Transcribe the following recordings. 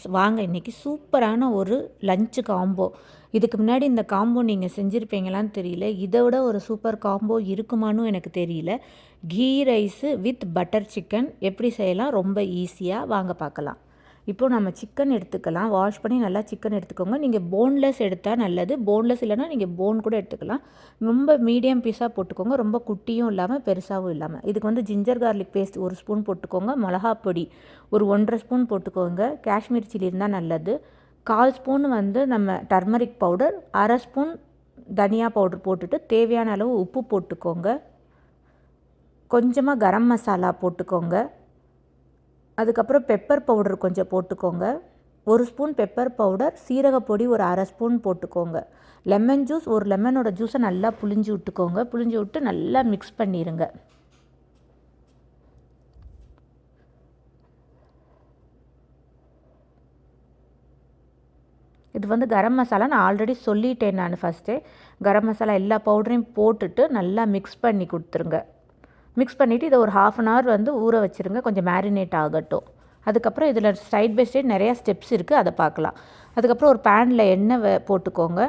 Friends வாங்க இன்றைக்கி சூப்பரான ஒரு லஞ்சு காம்போ இதுக்கு முன்னாடி இந்த காம்போ நீங்கள் செஞ்சுருப்பீங்களான்னு தெரியல. இதை விட ஒரு சூப்பர் காம்போ இருக்குமான்னு எனக்கு தெரியல. Ghee rice with butter chicken எப்படி செய்யலாம்? ரொம்ப ஈஸியாக வாங்க பார்க்கலாம். இப்போது நம்ம சிக்கன் எடுத்துக்கலாம். வாஷ் பண்ணி நல்லா சிக்கன் எடுத்துக்கோங்க. நீங்கள் போன்லெஸ் எடுத்தால் நல்லது. போன்லெஸ் இல்லைனா நீங்கள் போன் கூட எடுத்துக்கலாம். ரொம்ப மீடியம் பீஸாக போட்டுக்கோங்க. ரொம்ப குட்டியும் இல்லாமல் பெருசாகவும் இல்லாமல் இதுக்கு வந்து ஜிஞ்சர் கார்லிக் பேஸ்ட் ஒரு ஸ்பூன் போட்டுக்கோங்க. மிளகா பொடி ஒரு ஒன்றரை ஸ்பூன் போட்டுக்கோங்க. காஷ்மீர் சில்லி இருந்தால் நல்லது. கால் ஸ்பூன் வந்து நம்ம டர்மரிக் பவுடர் அரை ஸ்பூன் தனியா பவுடர் போட்டுட்டு தேவையான அளவு உப்பு போட்டுக்கோங்க. கொஞ்சமாக கரம் மசாலா போட்டுக்கோங்க. அதுக்கப்புறம் பெப்பர் பவுடர் கொஞ்சம் போட்டுக்கோங்க. ஒரு ஸ்பூன் பெப்பர் பவுடர் சீரகப்பொடி ஒரு அரை ஸ்பூன் போட்டுக்கோங்க. லெமன் ஜூஸ் ஒரு லெமனோட ஜூஸை நல்லா புளிஞ்சு விட்டுக்கோங்க. புளிஞ்சு விட்டு நல்லா மிக்ஸ் பண்ணிடுங்க இது வந்து கரம் மசாலா நான் ஆல்ரெடி சொல்லிட்டேன் நான் ஃபஸ்ட்டே கரம் மசாலா எல்லா பவுடரையும் போட்டுட்டு நல்லா மிக்ஸ் பண்ணி கொடுத்துருங்க. மிக்ஸ் பண்ணிவிட்டு இதை ஒரு ஹாஃப் அன் ஹவர் வந்து ஊற வச்சுருங்க. கொஞ்சம் மேரினேட் ஆகட்டும். அதுக்கப்புறம் இதில் சைட் பை சைட் நிறையா ஸ்டெப்ஸ் இருக்குது அதை பார்க்கலாம். அதுக்கப்புறம் ஒரு பேனில் எண்ணெய் போட்டுக்கோங்க.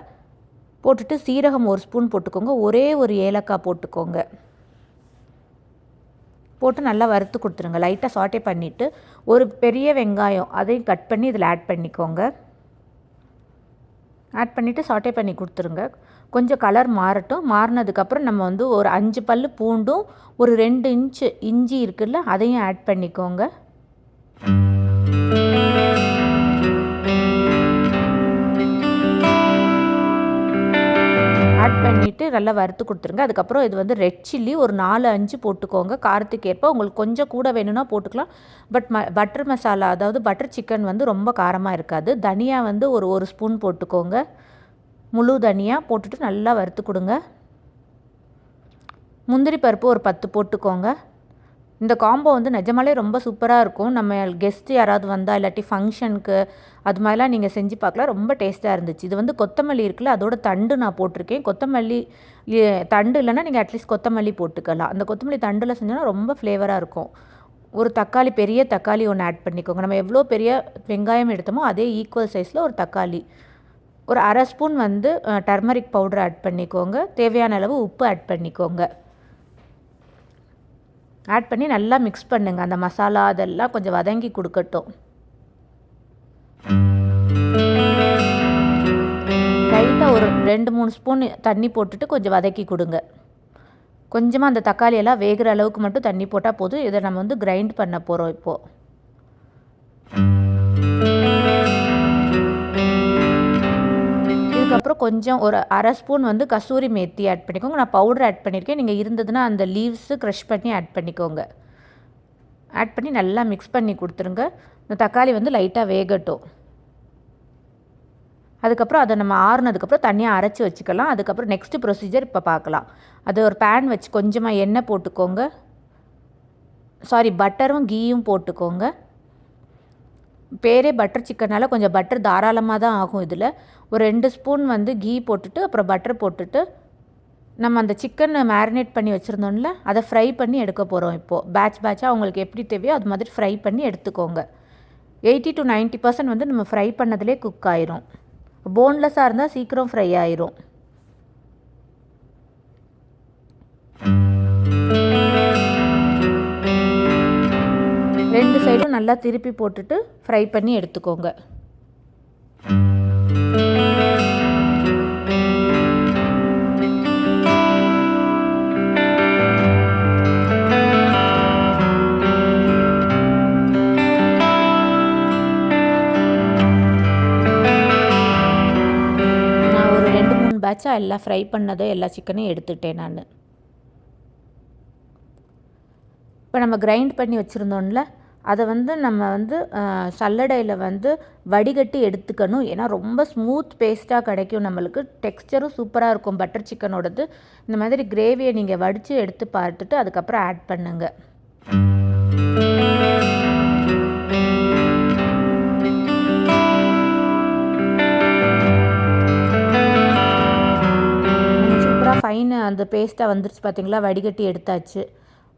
போட்டுட்டு சீரகம் ஒரு ஸ்பூன் போட்டுக்கோங்க. ஒரே ஒரு ஏலக்காய் போட்டுக்கோங்க. போட்டு நல்லா வறுத்து கொடுத்துருங்க. லைட்டாக சாட்டே பண்ணிவிட்டு ஒரு பெரிய வெங்காயம் அதையும் கட் பண்ணி இதில் ஆட் பண்ணிக்கோங்க. ஆட் பண்ணிவிட்டு சாட்டே பண்ணி கொடுத்துருங்க. கொஞ்சம் கலர் மாறட்டும். மாறினதுக்கப்புறம் நம்ம வந்து ஒரு அஞ்சு பல் பூண்டும் ஒரு ரெண்டு இன்ச்சு இஞ்சி இருக்குல்ல அதையும் ஆட் பண்ணிக்கோங்க. ஆட் பண்ணிவிட்டு நல்லா வறுத்து கொடுத்துருங்க. அதுக்கப்புறம் இது வந்து ரெட் சில்லி ஒரு நாலு அஞ்சு போட்டுக்கோங்க. காரத்துக்கு ஏற்ப உங்களுக்கு கொஞ்சம் கூட வேணும்னா போட்டுக்கலாம். பட் ம பட்டர் மசாலா அதாவது பட்டர் சிக்கன் வந்து ரொம்ப காரமாக இருக்காது. தனியா வந்து ஒரு ஒரு ஸ்பூன் போட்டுக்கோங்க. முழு தனியாக போட்டுட்டு நல்லா வறுத்து கொடுங்க. முந்திரி பருப்பு ஒரு பத்து போட்டுக்கோங்க. இந்த காம்போ வந்து நிஜமாலே ரொம்ப சூப்பராக இருக்கும். நம்ம கெஸ்ட்டு யாராவது வந்தால் இல்லாட்டி ஃபங்க்ஷனுக்கு அது மாதிரிலாம் நீங்கள் செஞ்சு பார்க்கலாம். ரொம்ப டேஸ்ட்டாக இருந்துச்சு. இது வந்து கொத்தமல்லி இருக்குல்ல அதோட தண்டு நான் போட்டிருக்கேன். கொத்தமல்லி தண்டு இல்லைன்னா நீங்கள் அட்லீஸ்ட் கொத்தமல்லி போட்டுக்கலாம். அந்த கொத்தமல்லி தண்டில் செஞ்சோன்னா ரொம்ப ஃப்ளேவராக இருக்கும். ஒரு தக்காளி பெரிய தக்காளி ஒன்று ஆட் பண்ணிக்கோங்க. நம்ம எவ்வளோ பெரிய வெங்காயம் எடுத்தோமோ அதே ஈக்குவல் சைஸில் ஒரு தக்காளி. ஒரு அரை ஸ்பூன் வந்து டர்மரிக் பவுடர் ஆட் பண்ணிக்கோங்க. தேவையான அளவு உப்பு ஆட் பண்ணிக்கோங்க. ஆட் பண்ணி நல்லா மிக்ஸ் பண்ணுங்கள் அந்த மசாலா அதெல்லாம் கொஞ்சம் வதங்கி கொடுக்கட்டும். லைட்டாக ஒரு ரெண்டு மூணு ஸ்பூன் தண்ணி போட்டுட்டு கொஞ்சம் வதக்கி கொடுங்க. கொஞ்சமாக அந்த தக்காளி எல்லாம் வேகிற அளவுக்கு மட்டும் தண்ணி போட்டால் போதும். இதை நம்ம வந்து கிரைண்ட் பண்ண போகிறோம் இப்போது அதுக்கப்புறம் கொஞ்சம் ஒரு அரை ஸ்பூன் வந்து கசூரி மேத்தி ஆட் பண்ணிக்கோங்க. நான் பவுடர் ஆட் பண்ணியிருக்கேன் நீங்கள் இருந்ததுன்னா அந்த லீவ்ஸு க்ரஷ் பண்ணி ஆட் பண்ணிக்கோங்க. ஆட் பண்ணி நல்லா மிக்ஸ் பண்ணி கொடுத்துருங்க. இந்த தக்காளி வந்து லைட்டாக வேகட்டும். அதுக்கப்புறம் அதை நம்ம ஆறுனதுக்கப்புறம் தனியாக அரைச்சி வச்சுக்கலாம். அதுக்கப்புறம் நெக்ஸ்ட்டு ப்ரொசீஜர் இப்போ பார்க்கலாம். அது ஒரு பேன் வச்சு கொஞ்சமாக எண்ணெய் போட்டுக்கோங்க. சாரி பட்டரும் கீயும் போட்டுக்கோங்க. பேரே பட்டர் சிக்கனால் கொஞ்சம் பட்டர் தாராளமாக தான் ஆகும் இதில். ஒரு ரெண்டு ஸ்பூன் வந்து கீ போட்டுட்டு அப்புறம் பட்டர் போட்டுட்டு நம்ம அந்த சிக்கன் மேரினேட் பண்ணி வச்சுருந்தோம்ல அதை ஃப்ரை பண்ணி எடுக்க போகிறோம் இப்போது பேட்ச் பேட்சாக அவங்களுக்கு எப்படி தேவையோ அது மாதிரி ஃப்ரை பண்ணி எடுத்துக்கோங்க. எயிட்டி டு நைன்ட்டி பர்சன்ட் வந்து நம்ம ஃப்ரை பண்ணதுலேயே குக் ஆயிரும். போன்லெஸ்ஸாக இருந்தால் சீக்கிரம் ஃப்ரை ஆயிரும். சைடும் நல்லா திருப்பி போட்டுட்டு ஃப்ரை பண்ணி எடுத்துக்கோங்க. நான் ஒரு ரெண்டு மூணு பேட்சாக எல்லாம் ஃப்ரை பண்ணதோ எல்லா சிக்கனையும் எடுத்துட்டேன் நான். இப்போ நம்ம கிரைண்ட் பண்ணி வச்சுருந்தோம்ல அதை வந்து நம்ம வந்து சல்லடையில் வந்து வடிகட்டி எடுத்துக்கணும். ஏன்னா ரொம்ப ஸ்மூத் பேஸ்ட்டாக கிடைக்கும் நம்மளுக்கு. டெக்ஸ்டரும் சூப்பராக இருக்கும். பட்டர் சிக்கனோடது இந்த மாதிரி கிரேவியை நீங்கள் வடித்து எடுத்து பார்த்துட்டு அதுக்கப்புறம் ஆட் பண்ணுங்கள் சூப்பராக ஃபைன் அந்த பேஸ்ட்டாக வந்துருச்சு பார்த்தீங்களா வடிகட்டி எடுத்தாச்சு.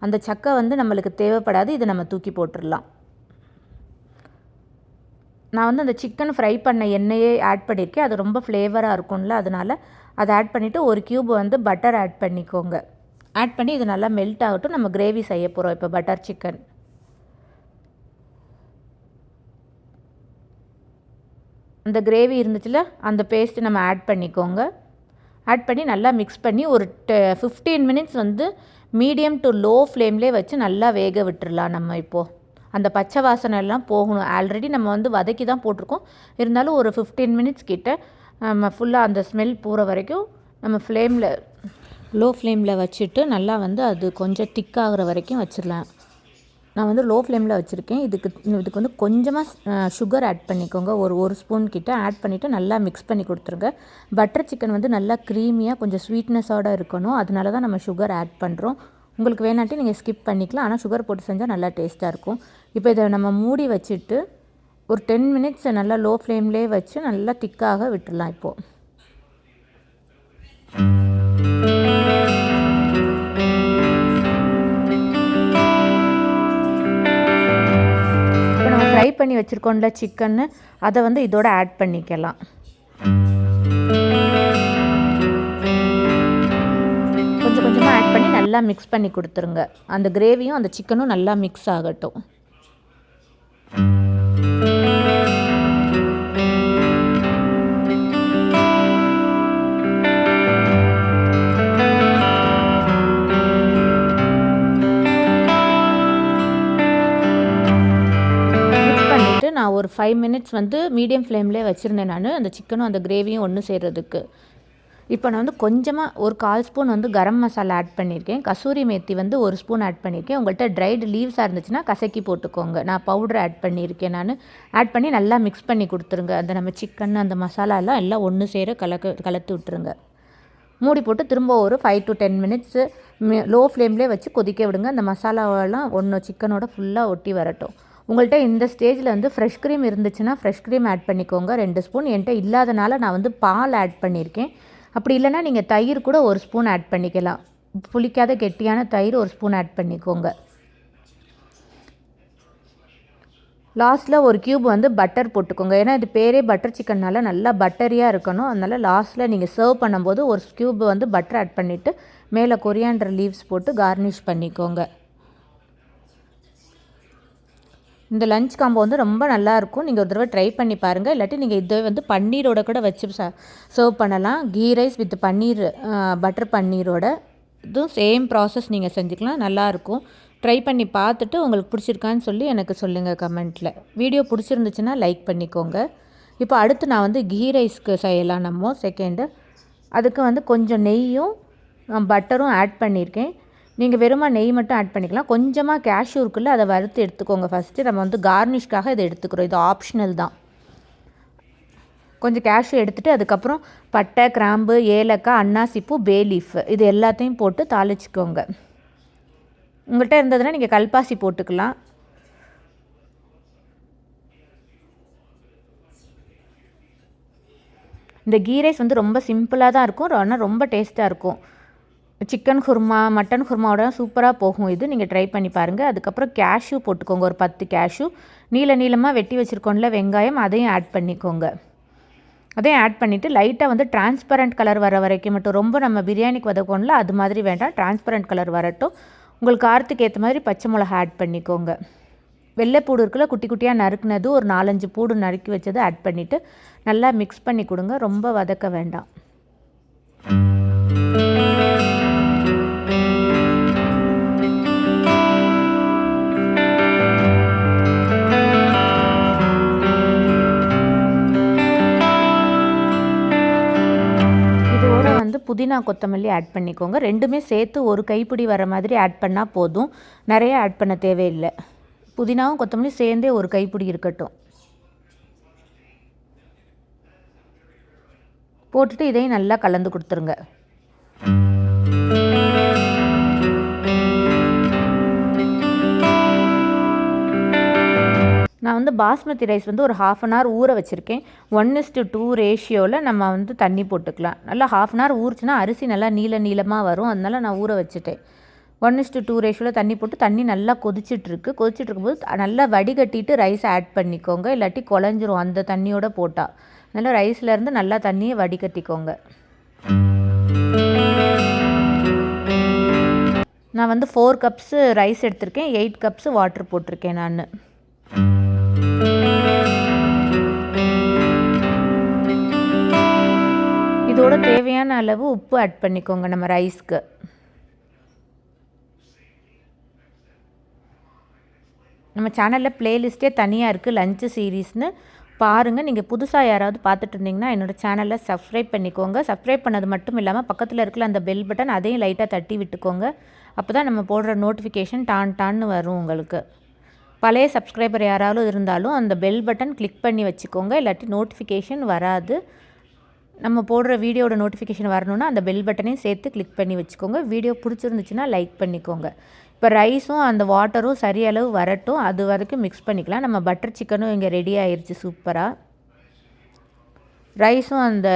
அந்த சக்கை வந்து நம்மளுக்கு தேவைப்படாது இதை நம்ம தூக்கி போட்டுடலாம் நான் வந்து அந்த சிக்கன் ஃப்ரை பண்ண எண்ணெயே ஆட் பண்ணியிருக்கேன் அது ரொம்ப ஃப்ளேவராக இருக்கும்ல அதனால் அதை ஆட் பண்ணிவிட்டு ஒரு க்யூப் வந்து பட்டர் ஆட் பண்ணிக்கோங்க. ஆட் பண்ணி இது நல்லா மெல்ட் ஆகட்டும். நம்ம கிரேவி செய்ய போகிறோம் இப்போ பட்டர் சிக்கன் அந்த கிரேவி இருந்துச்சுல அந்த பேஸ்ட்டு நம்ம ஆட் பண்ணிக்கோங்க. ஆட் பண்ணி நல்லா மிக்ஸ் பண்ணி ஒரு ஃபிஃப்டீன் மினிட்ஸ் வந்து மீடியம் டு லோ ஃப்ளேம்லேயே வச்சு நல்லா வேக விட்டுடலாம் நம்ம இப்போது அந்த பச்சை வாசனை எல்லாம் போகணும். ஆல்ரெடி நம்ம வந்து வதக்கி தான் போட்டிருக்கோம். இருந்தாலும் ஒரு ஃபிஃப்டீன் மினிட்ஸ் கிட்ட நம்ம ஃபுல்லாக அந்த ஸ்மெல் போகிற வரைக்கும் நம்ம ஃப்ளேமில் லோ ஃப்ளேமில் வச்சுட்டு நல்லா வந்து அது கொஞ்சம் திக்காகிற வரைக்கும் வச்சிடலாம். நான் வந்து லோ ஃப்ளேமில் வச்சுருக்கேன். இதுக்கு இதுக்கு வந்து கொஞ்சமாக சுகர் ஆட் பண்ணிக்கோங்க. ஒரு ஒரு ஸ்பூன் கிட்ட ஆட் பண்ணிவிட்டு நல்லா மிக்ஸ் பண்ணி கொடுத்துருங்க. பட்டர் சிக்கன் வந்து நல்லா க்ரீமியாக கொஞ்சம் ஸ்வீட்னஸோடு இருக்கணும். அதனால தான் நம்ம சுகர் ஆட் பண்ணுறோம் உங்களுக்கு வேணாட்டி நீங்கள் ஸ்கிப் பண்ணிக்கலாம். ஆனால் சுகர் போட்டு செஞ்சால் நல்லா டேஸ்ட்டாக இருக்கும். இப்போ இதை நம்ம மூடி வச்சுட்டு ஒரு டென் மினிட்ஸ் நல்லா லோ ஃப்ளேம்லேயே வச்சு நல்லா திக்காக விட்டுடலாம் இப்போது பண்ணி வச்சுருக்கோம்ல சிக்கன்னு அதை வந்து இதோட ஆட் பண்ணிக்கலாம். கொஞ்சம் கொஞ்சமாக ஆட் பண்ணி நல்லா மிக்ஸ் பண்ணி கொடுத்துருங்க. அந்த கிரேவியும் அந்த சிக்கனும் நல்லா மிக்ஸ் ஆகட்டும். நான் ஒரு ஃபைவ் மினிட்ஸ் வந்து மீடியம் ஃப்ளேம்லேயே வச்சுருந்தேன் நான். அந்த சிக்கனும் அந்த கிரேவியும் ஒன்று சேர்கிறதுக்கு இப்போ நான் வந்து கொஞ்சமாக ஒரு கால் ஸ்பூன் வந்து கரம் மசாலா ஆட் பண்ணியிருக்கேன். கசூரி மேத்தி வந்து ஒரு ஸ்பூன் ஆட் பண்ணியிருக்கேன். உங்கள்கிட்ட ட்ரைடு லீவ்ஸாக இருந்துச்சுன்னா கசக்கி போட்டுக்கோங்க. நான் பவுடர் ஆட் பண்ணியிருக்கேன் நான். ஆட் பண்ணி நல்லா மிக்ஸ் பண்ணி கொடுத்துருங்க. அந்த நம்ம சிக்கன் அந்த மசாலாலாம் எல்லாம் ஒன்று சேர கலக்க கலத்து விட்டுருங்க. மூடி போட்டு திரும்ப ஒரு five to ten minutes low ஃப்ளேம்லேயே வச்சு கொதிக்க விடுங்க. அந்த மசாலாவெல்லாம் ஒன்று சிக்கனோட ஃபுல்லாக ஒட்டி வரட்டும். உங்கள்கிட்ட இந்த ஸ்டேஜில் வந்து ஃப்ரெஷ் க்ரீம் இருந்துச்சுன்னா ஃப்ரெஷ் க்ரீம் ஆட் பண்ணிக்கோங்க. ரெண்டு ஸ்பூன் என்கிட்ட இல்லாதனால நான் வந்து பால் ஆட் பண்ணியிருக்கேன். அப்படி இல்லைன்னா நீங்கள் தயிர் கூட ஒரு ஸ்பூன் ஆட் பண்ணிக்கலாம். புளிக்காத கெட்டியான தயிர் ஒரு ஸ்பூன் ஆட் பண்ணிக்கோங்க. லாஸ்ட்டில் ஒரு க்யூப் வந்து பட்டர் போட்டுக்கோங்க. ஏன்னா இது பேரே பட்டர் சிக்கன்னால நல்லா பட்டரியாக இருக்கணும். அதனால் லாஸ்ட்டில் நீங்கள் சர்வ் பண்ணும்போது ஒரு க்யூப் வந்து பட்டர் ஆட் பண்ணிவிட்டு மேலே கொரியாண்டர் லீவ்ஸ் போட்டு கார்னிஷ் பண்ணிக்கோங்க. இந்த லஞ்ச் காம்போ வந்து ரொம்ப நல்லாயிருக்கும். நீங்கள் ஒரு தடவை ட்ரை பண்ணி பாருங்கள் இல்லாட்டி நீங்கள் இதை வந்து பன்னீரோட கூட வச்சு ச சர்வ் பண்ணலாம். Ghee rice with paneer butter பன்னீரோட. இதுவும் சேம் ப்ராசஸ் நீங்கள் செஞ்சுக்கலாம். நல்லாயிருக்கும். ட்ரை பண்ணி பார்த்துட்டு உங்களுக்கு பிடிச்சிருக்கான்னு சொல்லி எனக்கு சொல்லுங்கள் கமெண்ட்டில் வீடியோ பிடிச்சிருந்துச்சுன்னா லைக் பண்ணிக்கோங்க. இப்போ அடுத்து நான் வந்து கீ ரைஸ்க்கு செய்யலாம் நம்ம. செகண்டு அதுக்கு வந்து கொஞ்சம் நெய்யும் பட்டரும் ஆட் பண்ணியிருக்கேன். நீங்கள் வெறுமா நெய் மட்டும் ஆட் பண்ணிக்கலாம். கொஞ்சமாக கேஷ்யூ இருக்குல்ல அதை வறுத்து எடுத்துக்கோங்க ஃபஸ்ட்டு நம்ம வந்து கார்னிஷ்காக இதை எடுத்துக்கிறோம். இது ஆப்ஷனல் தான். கொஞ்சம் கேஷ்யூ எடுத்துகிட்டு அதுக்கப்புறம் பட்டை கிராம்பு ஏலக்காய் அன்னாசிப்பூ பே லீஃப் இது எல்லாத்தையும் போட்டு தாளிச்சிக்கோங்க. உங்கள்கிட்ட இருந்ததுன்னா நீங்கள் கல்பாசி போட்டுக்கலாம். இந்த கீ ரைஸ் வந்து ரொம்ப சிம்பிளாக தான் இருக்கும். ஆனால் ரொம்ப டேஸ்ட்டாக இருக்கும். சிக்கன் குருமா மட்டன் குருமாவோட சூப்பராக போகும் இது. நீங்கள் ட்ரை பண்ணி பாருங்கள் அதுக்கப்புறம் கேஷ்யூ போட்டுக்கோங்க. ஒரு பத்து கேஷ்யூ நீள நீளமாக வெட்டி வச்சுருக்கோம்ல வெங்காயம் அதையும் ஆட் பண்ணிக்கோங்க. அதையும் ஆட் பண்ணிவிட்டு லைட்டாக வந்து டிரான்ஸ்பரண்ட் கலர் வர வரைக்கும் மட்டும் ரொம்ப நம்ம பிரியாணிக்கு வதக்கோம்ல அது மாதிரி வேண்டாம். டிரான்ஸ்பரண்ட் கலர் வரட்டும். உங்களுக்கு காரத்துக்கு ஏற்ற மாதிரி பச்சை மிளகா ஆட் பண்ணிக்கோங்க. வெள்ளைப்பூடு இருக்குல்ல குட்டி குட்டியாக நறுக்குனது ஒரு நாலஞ்சு பூடு நறுக்கி வச்சது ஆட் பண்ணிவிட்டு நல்லா மிக்ஸ் பண்ணி கொடுங்க. ரொம்ப வதக்க வேண்டாம். புதினா கொத்தமல்லி ஆட் பண்ணிக்கோங்க. ரெண்டுமே சேர்த்து ஒரு கைப்பிடி வர மாதிரி ஆட் பண்ணால் போதும். நிறைய ஆட் பண்ண தேவையில்லை. புதினாவும் கொத்தமல்லி சேர்ந்தே ஒரு கைப்பிடி இருக்கட்டும். போட்டுட்டு இதையும் நல்லா கலந்து கொடுத்துருங்க. நான் வந்து பாஸ்மதி ரைஸ் வந்து ஒரு ஹாஃப் அன் ஹவர் ஊற வச்சுருக்கேன். ஒன் இஸ்டு டூ ரேஷியோவில் நம்ம வந்து தண்ணி போட்டுக்கலாம். நல்லா ஹாஃப் அன் ஹவர் ஊறுச்சுன்னா அரிசி நல்லா நீள நீளமாக வரும். அதனால நான் ஊற வச்சுட்டேன். ஒன் இஸ்டு டூ ரேஷியோவில் தண்ணி போட்டு தண்ணி நல்லா கொதிச்சிட்ருக்கு. கொதிச்சிட்டு இருக்கும்போது நல்லா வடிகட்டிட்டு ரைஸ் ஆட் பண்ணிக்கோங்க. இல்லாட்டி குழஞ்சிரும் அந்த தண்ணியோட போட்டால் நல்லா ரைஸ்லேருந்து நல்லா தண்ணியை வடிகட்டிக்கோங்க. நான் வந்து ஃபோர் கப்ஸு ரைஸ் எடுத்திருக்கேன். எயிட் கப்ஸு வாட்ரு போட்டிருக்கேன் நான். தேவையான அளவு உப்பு ஆட் பண்ணிக்கோங்க நம்ம ரைஸ்க்கு நம்ம சேனலில் ப்ளேலிஸ்ட்டே தனியாக இருக்குது லஞ்சு சீரீஸ்னு பாருங்கள் நீங்கள் புதுசாக யாராவது பார்த்துட்டு இருந்தீங்கன்னா என்னோடய சேனலை சப்ஸ்கிரைப் பண்ணிக்கோங்க. சப்ஸ்கிரைப் பண்ணது மட்டும் இல்லாமல் பக்கத்தில் இருக்கிற அந்த பெல் பட்டன் அதையும் லைட்டாக தட்டி விட்டுக்கோங்க. அப்போ தான் நம்ம போடுற நோட்டிஃபிகேஷன் டான் டான்னு வரும் உங்களுக்கு. பழைய சப்ஸ்கிரைபர் யாராலும் இருந்தாலும் அந்த பெல் பட்டன் கிளிக் பண்ணி வச்சுக்கோங்க. இல்லாட்டி நோட்டிஃபிகேஷன் வராது. நம்ம போடுற வீடியோட நோட்டிஃபிகேஷன் வரணும்னா அந்த பெல் பட்டனையும் சேர்த்து கிளிக் பண்ணி வச்சுக்கோங்க. வீடியோ பிடிச்சிருந்துச்சுன்னா லைக் பண்ணிக்கோங்க. இப்போ ரைஸும் அந்த வாட்டரும் சரியளவு வரட்டும். அது வரைக்கும் மிக்ஸ் பண்ணிக்கலாம். நம்ம பட்டர் சிக்கனும் இங்கே ரெடி ஆயிடுச்சு சூப்பராக ரைஸும் அந்த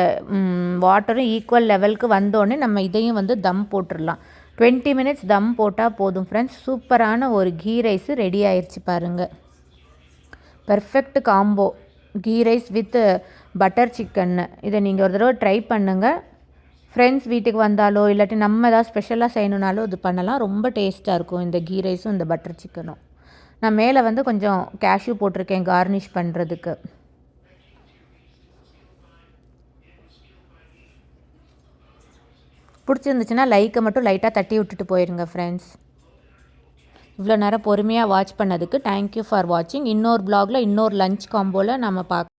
வாட்டரும் ஈக்குவல் லெவலுக்கு வந்தோடனே நம்ம இதையும் வந்து தம் போட்டுடலாம். டுவெண்ட்டி மினிட்ஸ் தம் போட்டால் போதும் ஃப்ரெண்ட்ஸ் சூப்பரான ஒரு கீ ரைஸு ரெடி ஆயிடுச்சு பாருங்கள் perfect combo ghee rice with butter சிக்கன்னு இதை நீங்கள் ஒரு தடவை ட்ரை பண்ணுங்கள் ஃப்ரெண்ட்ஸ் வீட்டுக்கு வந்தாலோ இல்லாட்டி நம்ம ஏதாவது ஸ்பெஷலாக செய்யணுனாலோ இது பண்ணலாம். ரொம்ப டேஸ்ட்டாக இருக்கும் இந்த கீ ரைஸும் இந்த பட்டர் சிக்கனும். நான் மேலே வந்து கொஞ்சம் கேஷ்யூ போட்டிருக்கேன் கார்னிஷ் பண்ணுறதுக்கு பிடிச்சிருந்துச்சுன்னா லைக்கை மட்டும் லைட்டாக தட்டி விட்டுட்டு போயிடுங்க ஃப்ரெண்ட்ஸ் இவ்வளோ நேரம் பொறுமையாக வாட்ச் பண்ணதுக்கு தேங்க்யூ ஃபார் வாட்சிங் இன்னொரு பிளாகில் இன்னொரு லஞ்ச் காம்போவில் நம்ம பார்க்க